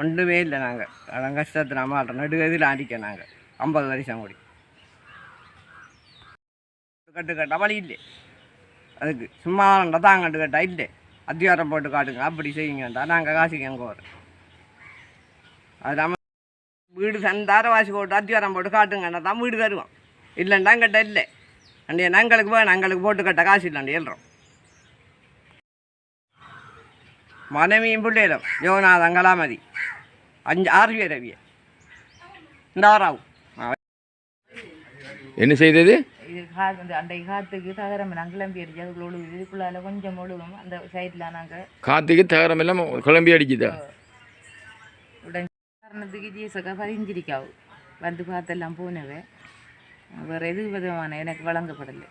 ஒன்றுமே இல்லை நாங்கள். அதான் கஷ்டத்தில் மாட்டோம் நடுகதில் அடிக்க நாங்கள். ஐம்பது வருஷம் கூடி கட்டு வழி இல்லை. அதுக்கு சும்மா தான் கட்டு கட்டா இல்லை. அத்தியாரம் போட்டு காட்டுங்க. அப்படி செய்யுங்கண்டா நாங்கள் காசுக்கு எங்கே வரும் அது நம்ம வீடு சந்தார வாசி போட்டு அத்தியாரம் போட்டு காட்டுங்கண்டா தான் வீடு தருவோம். இல்லைண்டா கட்ட இல்லை. அண்டைய நாங்களுக்கு போய் நாங்களுக்கு போட்டு கட்ட காசு இல்லைண்டு எழுறோம் மனைவியும் பிள்ளைகளும். யோகநாதன் கலாமதி. அஞ்சு ஆறு பேர் அவிய. இந்த ஆறாவும். என்ன செய்தது? இது கா இந்த அண்டை காத்துக்கு தகரம் நாங்கள் கிளம்பி அடிச்சு அதுக்குள்ள ஒழுகுது. இதுக்குள்ளால கொஞ்சம் ஒழுகும். அந்த சைடில் நாங்கள் காற்றுக்கு தகரம் எல்லாம் குழம்பி அடிக்குதா? உடனே காரணத்துக்கு ஜீசக்கா பதிஞ்சிருக்காவு. வந்து பார்த்தெல்லாம் போனவே. வேறு எது விதமான எனக்கு வழங்கப்படலை.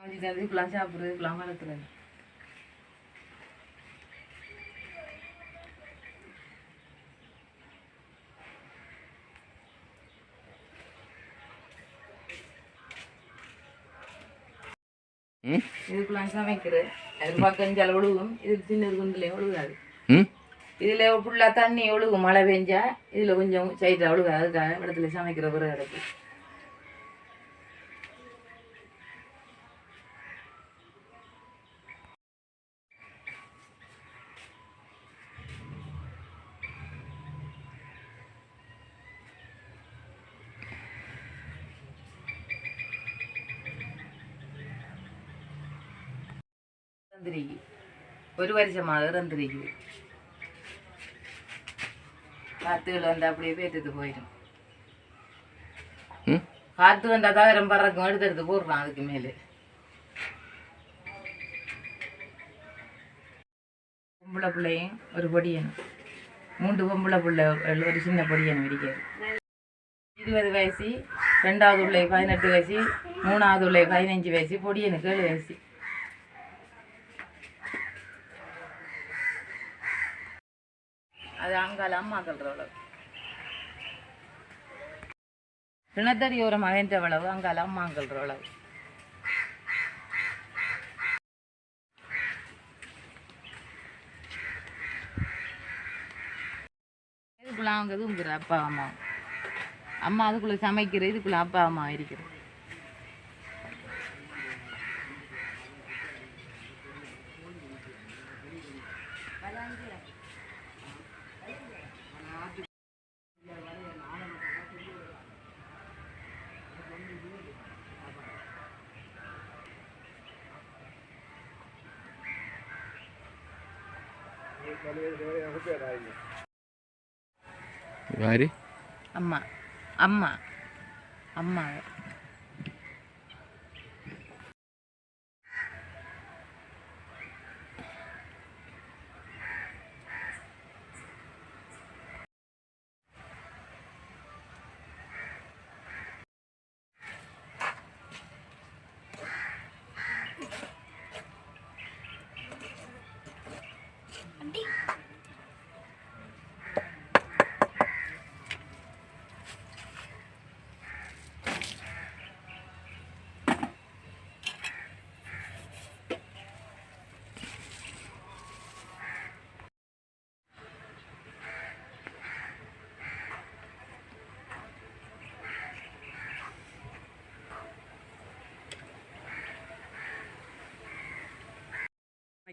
இதுக்கெல்லாம் சாப்பிட்றதுக்கெல்லாம் வளர்த்துறேன் ம்? இதுக்குலாம் சமைக்கிறேன் அது பக்கம் ஒழுகும். இது சின்ன குண்டுலேயும் ஒழுகாது. இதில் ஃபுல்லாக தண்ணி ஒழுகும். மழை பெஞ்சா இதில் கொஞ்சம் சைடில் ஒழுகாது. அதுக்காக இடத்துல சமைக்கிற பிறகு கிடக்கு ஒரு வருஷமாக இறந்துருக்கு. காத்துகள் வந்து அப்படியே பேத்துட்டு போயிடும். காத்து வந்தால் தகரம் பறக்கும். எடுத்து எடுத்து போடுறான் அதுக்கு மேலே. பொம்பளை பிள்ளையும் ஒரு பொடியனும். மூன்று பொம்பளை பிள்ளை ஒரு சின்ன பொடியனும் இருக்காது இருபது வயசு ரெண்டாவது உள்ள பதினெட்டு வயசு மூணாவது உள்ள பதினஞ்சு வயசு பொடியனுக்கு ஏழு வயசு. அது அங்கால அகல்றவளவு கல்றவளவு கிணத்தடி ஒரு மாங்கல்றவளவு இதுக்குள்ள அவங்க தூங்குற அப்பா அம்மா அம்மா அதுக்குள்ள சமைக்கிற இதுக்குள்ள அப்பா அம்மா இருக்கிற யாரு அம்மா அம்மா அம்மா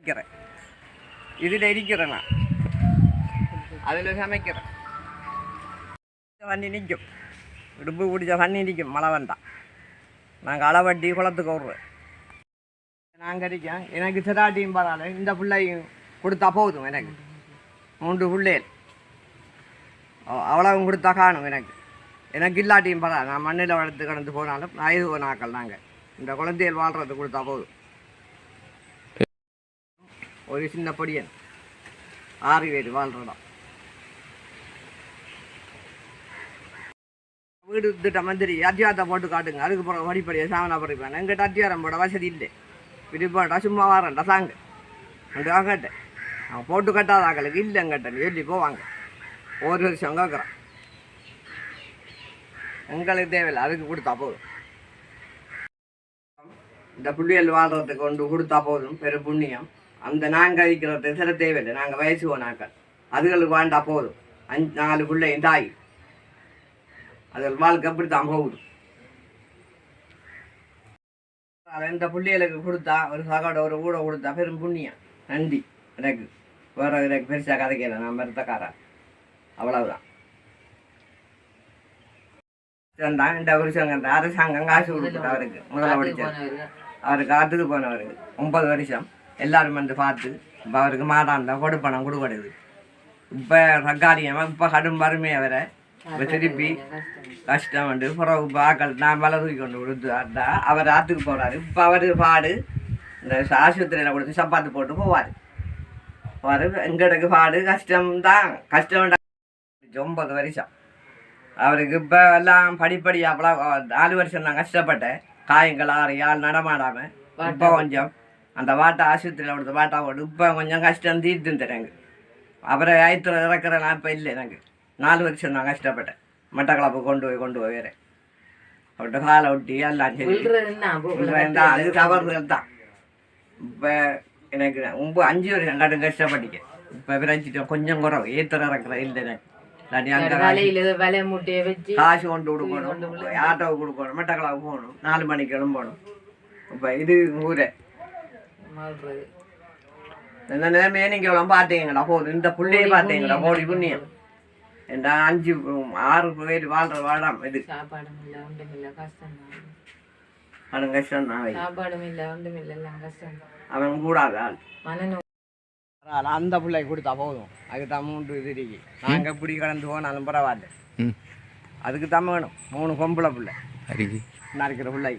சமைக்கிறேன். இதில் இருக்கிறேன்? நான் அதில் சமைக்கிறேன். வண்டி நிற்கும் இடுப்பு பிடிச்ச வண்டி நிற்கும் மழை வந்தால் நாங்கள் அளவட்டி குளத்துக்கு விடுறேன். நாங்கள் இருக்கேன் எனக்கு சிராட்டியும் பரவாயில்ல. இந்த பிள்ளையும் கொடுத்தா போதும் எனக்கு. மூன்று பிள்ளைகள். அவ்வளவும் கொடுத்தா காணும் எனக்கு. எனக்கு இல்லாட்டியும் பரவாயில்ல. நான் மண்ணில் வளர்த்து கடந்து போனாலும் வயது நாக்கள் நாங்கள் இந்த குழந்தைகள் வாழ்கிறது கொடுத்தா போதும். ஒரு சின்ன பொடியன் ஆறு பேர் வாழ்றோம். வீடு திட்ட மந்திரி அத்தியாரத்தை போட்டு காட்டுங்க. அதுக்கு பிறகு படிப்படியாக சாமனா படிப்பேன் எங்கிட்ட அத்தியாரம் போட வசதி இல்லை. விருப்பம்டா சும்மா வரேன்டா சாங்க. அதுக்காக கேட்டேன். அவன் போட்டு கட்டாத இல்லை எங்கிட்ட சொல்லி போவாங்க. ஒரு வருஷம் கேட்குறான் எங்களுக்கு தேவையில்லை. அதுக்கு கொடுத்தா போதும். இந்த புள்ளியல் வாழ்றதுக்கு கொண்டு கொடுத்தா போதும். பெரு புண்ணியம். அந்த நாங்கள் இருக்கிறது சில தேவையில்லை. நாங்கள் வயசு போனாக்கள். அதுகளுக்கு வாழ்ந்தா போதும். அஞ்சு நாலு பிள்ளையும் தாய். அதுகள் வாழ்க்கை அப்படித்தான் போகுது. அது இந்த புள்ளிகளுக்கு கொடுத்தா ஒரு சகோட ஒரு ஊட கொடுத்தா பெரும் புண்ணியம். நன்றி. எனக்கு வேற எனக்கு பெருசாக கதைக்கல. நான் மருத்தக்காரன் அவ்வளவுதான். தான் இந்த வருஷம் அரசாங்கம் காசு கொடுக்குது அவருக்கு. முதல்ல படிச்சார் அவர் காத்துக்கு போனவர். ஒன்பது வருஷம். எல்லாரும் வந்து பார்த்து இப்போ அவருக்கு மாதாந்த கொடுப்பணம் கொடுக்கப்படுது இப்போ சர்க்காரியமாக இப்போ கடும் வறுமை அவரை. இப்போ திருப்பி கஷ்டம் வந்து பிறகு இப்போ ஆக்கள் நான் தூக்கி கொண்டு கொடுத்து அட்டா அவர் ஆற்றுக்கு போகிறாரு இப்போ அவர் பாடு இந்த ஆஸ்பத்திரியில் கொடுத்து சப்பாத்து போட்டு போவார். போவார் எங்களுக்கு பாடு கஷ்டம்தான் கஷ்டம் ஒன்பது வருஷம். அவருக்கு இப்போ எல்லாம் படிப்படியாக நாலு வருஷம் நான் கஷ்டப்பட்டேன். காயங்கள் ஆறையால் நடமாடாமல் இப்போ கொஞ்சம் அந்த வாட்டை ஆஸ்பத்திரியில் கொடுத்த வாட்டா போட்டு இப்போ கொஞ்சம் கஷ்டம் தீர்த்து தரேங்க அவரை ஆயத்தில் இறக்குறேன் இப்போ இல்லை எனக்கு. நாலு வருஷம் நான் கஷ்டப்பட்டேன். மட்டக்களப்பு கொண்டு போய் கொண்டு போய் வேறேன் அவர்கிட்ட காலை ஒட்டி எல்லாம் தான் அது தவறுதல் தான். இப்போ எனக்கு ரொம்ப அஞ்சு வருஷம் கடும் கஷ்டப்பட்டிக்க இப்போ விரைச்சிட்டோம் கொஞ்சம் குறவு. ஏத்தர இறக்குற இல்லை எனக்கு. காசு- கொண்டு கொடுக்கணும். ஆட்டோவுக்கு கொடுக்கணும். மெட்டக்கலாவுக்கு போகணும். நாலு மணிக்கு கிளம்பணும். இப்போ இது ஊரே. மாறுறது. இந்த நிலைமையை நீங்கள் எவ்வளோ பார்த்தீங்கடா போதும் இந்த புள்ளையை பார்த்தீங்கடா கோடி புண்ணியம். இந்த அஞ்சு ஆறு பேர் வாழ்ற வாடாம் இது. சாப்பாடும் இல்லை ஒன்றும் இல்லை கஷ்டம் அவன் கஷ்டம் தான். சாப்பாடும் இல்லை ஒன்றும் இல்லை எல்லாம் கஷ்டம் அவன் கூடாது? ஆள் மனநோ பரவாயில்ல அந்த பிள்ளை கொடுத்தா போதும். அதுக்கு தான் மூன்று இது இருக்கு. நாங்கள் இப்படி கடந்து போனாலும் பரவாயில்ல. ம். அதுக்கு தான் வேணும். மூணு பொம்பளை பிள்ளை. நறுக்கிற பிள்ளை.